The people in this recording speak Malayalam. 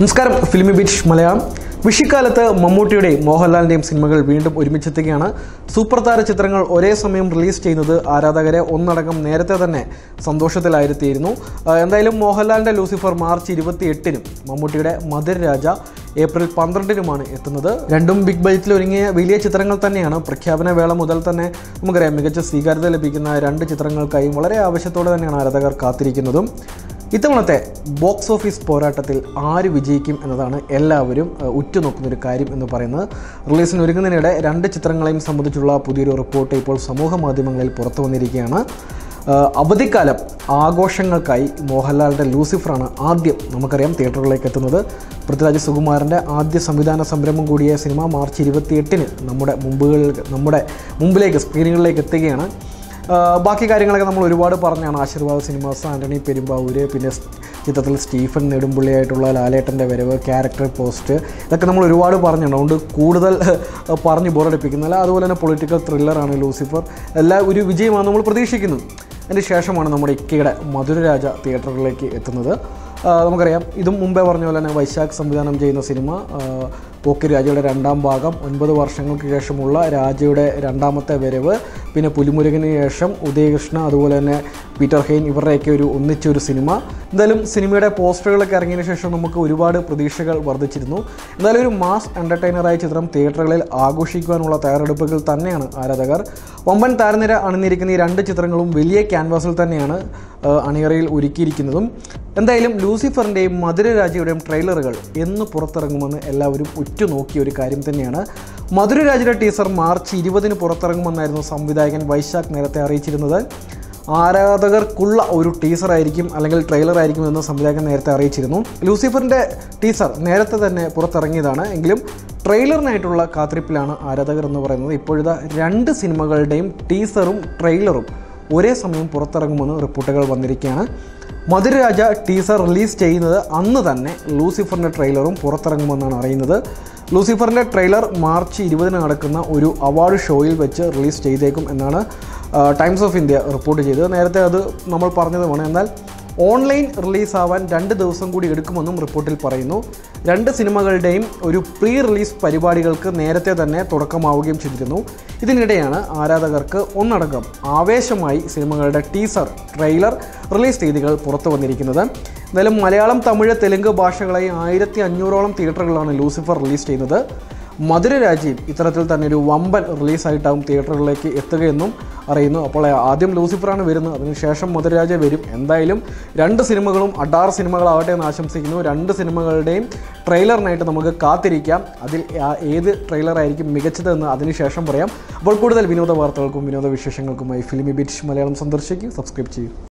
നമസ്കാരം. Filmi Beat Malayalam. വിഷിക്കാലത്ത് മമ്മൂട്ടിയുടെയും മോഹൻലാലിന്റെയും സിനിമകൾ വീണ്ടും ഒരുമിച്ചെത്തുകയാണ്. സൂപ്പർ താര ചിത്രങ്ങൾ ഒരേ സമയം റിലീസ് ചെയ്യുന്നത് ആരാധകരെ ഒന്നടങ്കം നേരത്തെ തന്നെ സന്തോഷത്തിലായിരുത്തിയിരുന്നു. എന്തായാലും മോഹൻലാലിന്റെ ലൂസിഫർ മാർച്ച് ഇരുപത്തി എട്ടിനും മമ്മൂട്ടിയുടെ മധുരരാജ ഏപ്രിൽ പന്ത്രണ്ടിനുമാണ് എത്തുന്നത്. രണ്ടും ബിഗ് ബജറ്റിൽ ഒരുങ്ങിയ വലിയ ചിത്രങ്ങൾ തന്നെയാണ്. പ്രഖ്യാപന വേള മുതൽ തന്നെ നമുക്കറിയാം മികച്ച സ്വീകാര്യത ലഭിക്കുന്ന രണ്ട് ചിത്രങ്ങൾക്കായും വളരെ ആവശ്യത്തോടെ തന്നെയാണ് ആരാധകർ കാത്തിരിക്കുന്നതും. ഇത്തവണത്തെ ബോക്സ് ഓഫീസ് പോരാട്ടത്തിൽ ആര് വിജയിക്കും എന്നതാണ് എല്ലാവരും ഉറ്റുനോക്കുന്നൊരു കാര്യം എന്ന് പറയുന്നത്. റിലീസിന് ഒരുങ്ങുന്നതിനിടെ രണ്ട് ചിത്രങ്ങളെയും സംബന്ധിച്ചുള്ള പുതിയൊരു റിപ്പോർട്ട് ഇപ്പോൾ സമൂഹ മാധ്യമങ്ങളിൽ പുറത്തു വന്നിരിക്കുകയാണ്. അവധിക്കാലം ആഘോഷങ്ങൾക്കായി മോഹൻലാലിന്റെ ലൂസിഫറാണ് ആദ്യം നമുക്കറിയാം തിയേറ്ററുകളിലേക്ക് എത്തുന്നത്. പൃഥ്വിരാജ് സുകുമാരന്റെ ആദ്യ സംവിധാന സംരംഭം കൂടിയ സിനിമ മാർച്ച് ഇരുപത്തിയെട്ടിന് നമ്മുടെ മുമ്പുകളിൽ നമ്മുടെ മുമ്പിലേക്ക് സ്ക്രീനുകളിലേക്ക് എത്തുകയാണ്. ബാക്കി കാര്യങ്ങളൊക്കെ നമ്മൾ ഒരുപാട് പറഞ്ഞാണ്. ആശീർവാദ് സിനിമാസ് ആന്റണി പെരുമ്പാവൂര് പിന്നെ ചിത്രത്തിൽ സ്റ്റീഫൻ നെടുമ്പുള്ളിയായിട്ടുള്ള ലാലേട്ടന്റെ വരവ് ക്യാരക്ടർ പോസ്റ്റ് ഇതൊക്കെ നമ്മൾ ഒരുപാട് പറഞ്ഞിട്ടുണ്ട്. അതുകൊണ്ട് കൂടുതൽ പറഞ്ഞ് ബോറടിപ്പിക്കുന്നില്ല അതുപോലെ തന്നെ പൊളിറ്റിക്കൽ ത്രില്ലറാണ് ലൂസിഫർ. എല്ലാ ഒരു വിജയമാണ് നമ്മൾ പ്രതീക്ഷിക്കുന്നത്. അതിന് ശേഷമാണ് നമ്മുടെ ഇക്കയുടെ മധുരരാജ തിയേറ്ററുകളിലേക്ക് എത്തുന്നത്. നമുക്കറിയാം. ഇതും മുമ്പേ പറഞ്ഞ പോലെ തന്നെ വൈശാഖ് സംവിധാനം ചെയ്യുന്ന സിനിമ പോക്കി രാജയുടെ രണ്ടാം ഭാഗം ഒൻപത് വർഷങ്ങൾക്ക് ശേഷമുള്ള രാജയുടെ രണ്ടാമത്തെ വരവ് പിന്നെ പുലിമുരുകന് ശേഷം ഉദയകൃഷ്ണ അതുപോലെ തന്നെ പീറ്റർ ഹെയിൻ ഇവരുടെയൊക്കെ ഒരു ഒന്നിച്ചൊരു സിനിമ. എന്തായാലും സിനിമയുടെ പോസ്റ്ററുകളൊക്കെ ഇറങ്ങിയതിന് ശേഷം നമുക്ക് ഒരുപാട് പ്രതീക്ഷകൾ വർദ്ധിച്ചിരുന്നു. എന്തായാലും ഒരു മാസ് എന്റർടൈനറായ ചിത്രം തിയേറ്ററുകളിൽ ആഘോഷിക്കുവാനുള്ള തയ്യാറെടുപ്പുകൾ തന്നെയാണ് ആരാധകർ. വമ്പൻ താരനിര അണിഞ്ഞിരിക്കുന്ന ഈ രണ്ട് ചിത്രങ്ങളും വലിയ ക്യാൻവാസിൽ തന്നെയാണ് അണിയറയിൽ ഒരുക്കിയിരിക്കുന്നതും. എന്തായാലും ലൂസിഫറിന്റെയും മധുരരാജയുടെയും ട്രെയിലറുകൾ എന്ന് പുറത്തിറങ്ങുമെന്ന് എല്ലാവരും ഉറ്റുനോക്കിയ ഒരു കാര്യം തന്നെയാണ്. മധുരരാജയുടെ ടീസർ മാർച്ച് ഇരുപതിന് പുറത്തിറങ്ങുമെന്നായിരുന്നു സംവിധായകൻ വൈശാഖ് നേരത്തെ അറിയിച്ചിരുന്നത്. ആരാധകർക്കുള്ള ഒരു ടീസർ ആയിരിക്കും അല്ലെങ്കിൽ ട്രെയിലർ ആയിരിക്കും എന്ന് സംവിധായകൻ നേരത്തെ അറിയിച്ചിരുന്നു. ലൂസിഫറിന്റെ ടീസർ നേരത്തെ തന്നെ പുറത്തിറങ്ങിയതാണ്. എങ്കിലും ട്രെയിലറിനായിട്ടുള്ള കാത്തിരിപ്പിലാണ് ആരാധകർ എന്ന് പറയുന്നത്. ഇപ്പോഴത്തെ രണ്ട് സിനിമകളുടെയും ടീസറും ട്രെയിലറും ഒരേ സമയം പുറത്തിറങ്ങുമെന്ന് റിപ്പോർട്ടുകൾ വന്നിരിക്കുകയാണ്. മധുരരാജ ടീസർ റിലീസ് ചെയ്യുന്നത് അന്ന് തന്നെ ലൂസിഫറിന്റെ ട്രെയിലറും പുറത്തിറങ്ങുമെന്നാണ് അറിയുന്നത്. ലൂസിഫറിന്റെ ട്രെയിലർ മാർച്ച് ഇരുപതിന് നടക്കുന്ന ഒരു അവാർഡ് ഷോയിൽ വെച്ച് റിലീസ് ചെയ്തേക്കും എന്നാണ് ടൈംസ് ഓഫ് ഇന്ത്യ റിപ്പോർട്ട് ചെയ്തത്. നേരത്തെ അത് നമ്മൾ പറഞ്ഞതുമാണ്. എന്നാൽ ഓൺലൈൻ റിലീസാവാൻ രണ്ട് ദിവസം കൂടി എടുക്കുമെന്നും റിപ്പോർട്ടിൽ പറയുന്നു. രണ്ട് സിനിമകളുടെയും ഒരു പ്രീ റിലീസ് പരിപാടികൾക്ക് നേരത്തെ തന്നെ തുടക്കമാവുകയും ചെയ്തിരുന്നു. ഇതിനിടെയാണ് ആരാധകർക്ക് ഒന്നടങ്കം ആവേശമായി സിനിമകളുടെ ടീസർ ട്രെയിലർ റിലീസ് തീയതികൾ പുറത്തു വന്നിരിക്കുന്നത്. എന്തായാലും മലയാളം തമിഴ് തെലുങ്ക് ഭാഷകളായി ആയിരത്തി അഞ്ഞൂറോളം തിയേറ്ററുകളാണ് ലൂസിഫർ റിലീസ് ചെയ്യുന്നത്. മധുരരാജ്യം ഇത്തരത്തിൽ തന്നെ ഒരു വമ്പൻ റിലീസായിട്ടാവും തിയേറ്ററുകളിലേക്ക് എത്തുകയെന്നും അറിയുന്നു. അപ്പോൾ ആദ്യം ലൂസിഫറാണ് വരുന്നത്. അതിനുശേഷം മധുരരാജ വരും. എന്തായാലും രണ്ട് സിനിമകളും അഡാർ സിനിമകളാവട്ടെ എന്ന് ആശംസിക്കുന്നു. രണ്ട് സിനിമകളുടെയും ട്രെയിലറിനായിട്ട് നമുക്ക് കാത്തിരിക്കാം. അതിൽ ഏത് ട്രെയിലറായിരിക്കും മികച്ചതെന്ന് അതിനുശേഷം പറയാം. അപ്പോൾ കൂടുതൽ വിനോദ വാർത്തകൾക്കും വിനോദ വിശേഷങ്ങൾക്കുമായി ഫിലിമി ബിറ്റ് മലയാളം സന്ദർശിക്കും. സബ്സ്ക്രൈബ് ചെയ്യും.